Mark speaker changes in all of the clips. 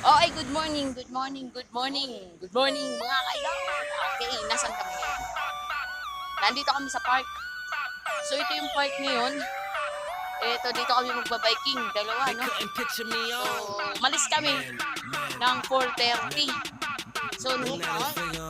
Speaker 1: Oh, ay, good morning, good morning, good morning, good morning, mga kailangan. Okay, nasan kami ngayon? Nandito kami sa park. So, ito yung park ngayon. Ito, dito kami magbabiking. Dalawa, no? So, malis kami ng 4.30. So, no,
Speaker 2: Now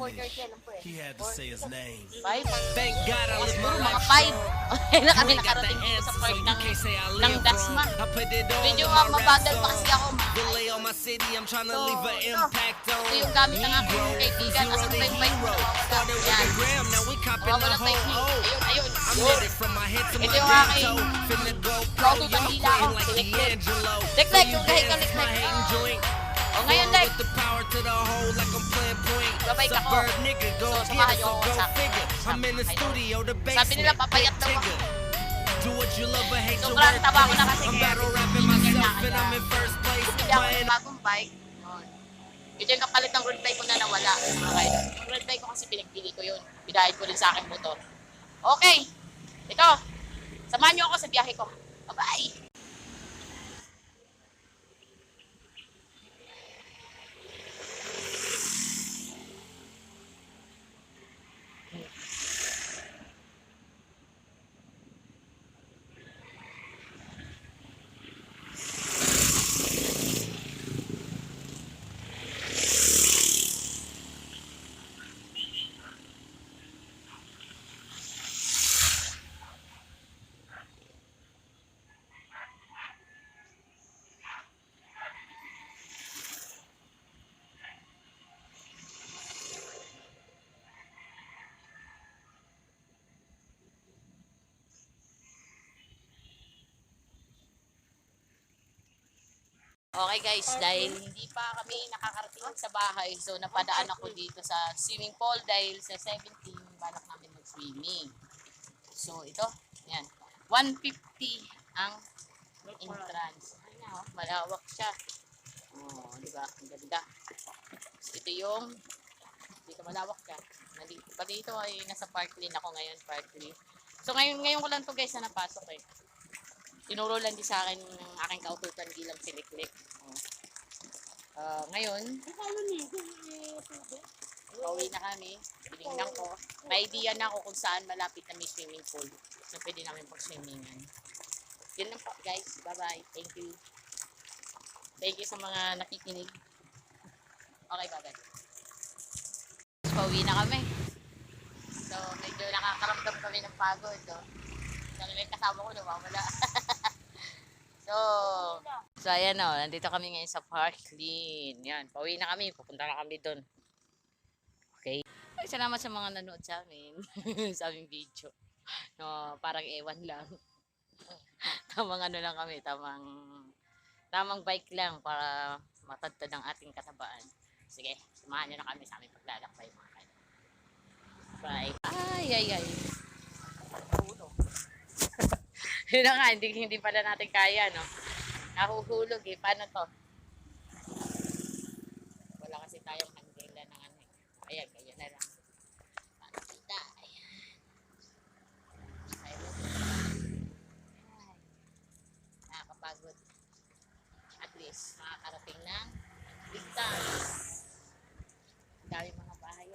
Speaker 2: the thing I'm
Speaker 1: hindi
Speaker 2: on.
Speaker 1: ko 4.30, alam ko eh.
Speaker 2: He had to say his name.
Speaker 1: 5?
Speaker 2: Thank God I live my life
Speaker 1: 5.
Speaker 2: strong.
Speaker 1: Okay na kami nakarating dito sa
Speaker 2: you
Speaker 1: ng,
Speaker 2: can't say I
Speaker 1: ng
Speaker 2: live
Speaker 1: Dasma.
Speaker 2: wrong. I put it all
Speaker 1: Medyo
Speaker 2: in
Speaker 1: uh,
Speaker 2: my rap
Speaker 1: mabagal pa kasi
Speaker 2: song.
Speaker 1: ako.
Speaker 2: Relay on my city, I'm trying to
Speaker 1: So,
Speaker 2: leave an
Speaker 1: ito.
Speaker 2: impact on.
Speaker 1: Ito yung gamit ng aking kaibigan. yung bike
Speaker 2: hero.
Speaker 1: ko?
Speaker 2: Started with
Speaker 1: Yan.
Speaker 2: a gram, now we copping
Speaker 1: Nawawala
Speaker 2: the
Speaker 1: tayo.
Speaker 2: whole O.
Speaker 1: Ayun, ayun.
Speaker 2: I'm
Speaker 1: Yun.
Speaker 2: with it from my head to my
Speaker 1: Ito yung aking
Speaker 2: toe. Finna go pro,
Speaker 1: Proto
Speaker 2: y'all
Speaker 1: Bandila ako.
Speaker 2: So you
Speaker 1: yung kahit
Speaker 2: dance
Speaker 1: kaliklik. O ngayon,
Speaker 2: the whole like
Speaker 1: ako.
Speaker 2: Suburb nigga, go
Speaker 1: So, niyo
Speaker 2: so
Speaker 1: ako sa akin. Sabi nila, papayat daw ako.
Speaker 2: Tigger. Do what you love but hate your
Speaker 1: Sobrang taba ko na kasi
Speaker 2: I'm
Speaker 1: kaya
Speaker 2: battle rapping
Speaker 1: bibigyan
Speaker 2: myself
Speaker 1: na
Speaker 2: and
Speaker 1: kaya.
Speaker 2: I'm in first place.
Speaker 1: Bumili ako ng bagong bike. Yun. Yung kapalit ng road bike ko na nawala. Okay. Yung road bike ko kasi pinagpili ko yun. Bidahid ko rin sa akin motor. Okay. Ito. Samahan niyo ako sa biyahe ko. Bye-bye. Okay guys, dahil hindi pa kami nakakarating sa bahay, so napadaan ako dito sa swimming pool dahil sa 17, balak namin mag-swimming. So ito, yan. 150 ang entrance. Ay na, oh, malawak siya. Oh, di ba? Ang ganda. So, ito yung dito malawak siya. Nandito, pa dito ay nasa Parkland ako ngayon, Parkland. So ngayon, ngayon ko lang to guys na napasok eh tinuro lang din sa akin ng aking kaututan bilang siliklik. Oh. Ah, ngayon, pauwi na kami. Binignan ko. May idea na ako kung saan malapit na may swimming pool. So, pwede namin pag-swimmingan. Yun lang po, guys. Bye-bye. Thank you. Thank you sa mga nakikinig. Okay, bye-bye. Pauwi na kami. So, medyo nakakaramdam kami ng pagod. Oh. So, yung kasama ko nawawala. so, so ayan o, nandito kami ngayon sa Parkland. Yan, pauwi na kami, pupunta na kami doon. Okay. Ay, salamat sa mga nanood sa amin, sa aming video. No, parang ewan lang. tamang ano lang kami, tamang tamang bike lang para matagtad ang ating katabaan. Sige, samahan niyo na kami sa aming paglalakbay mga kayo. Bye. Ay, ay, ay. Yun na nga, hindi, hindi pala natin kaya, no? Nahuhulog eh. Paano to? Wala kasi tayong handila ng ano eh. Ayan, ganyan na lang. Paano kita? Ayan. Ayun. Ay. Nakakapagod. At least, makakarating ng ligtas. Dami mga bahay.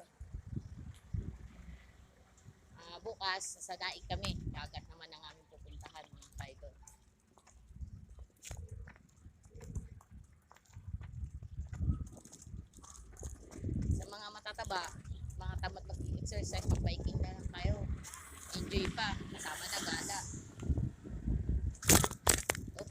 Speaker 1: Ah, bukas, sa daig kami. Dagat naman ang aming pupuntahan mga kaidol. Sa mga matataba, mga tamad mag-exercise, mag-biking na lang kayo. Enjoy pa, kasama na gala. Oh.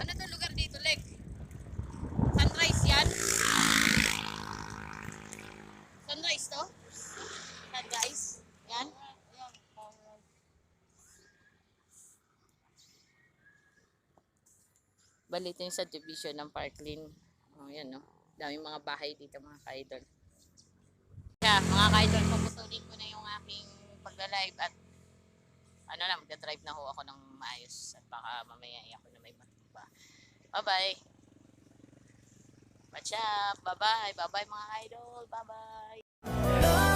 Speaker 1: Ano to lugar dito, Lek? Sunrise yan? Sunrise to? Sunrise? Yan? Bali, ito yung subdivision ng Parkland. Oh, yan, no? Daming mga bahay dito, mga ka-idol. Kaya, mga ka-idol, puputulin ko na yung aking pagla-live at ano na, magdadrive na ho ako ng maayos at baka mamaya ay ako na may matumba. Bye-bye! Watch up. Bye-bye. Bye-bye mga idol. Bye-bye.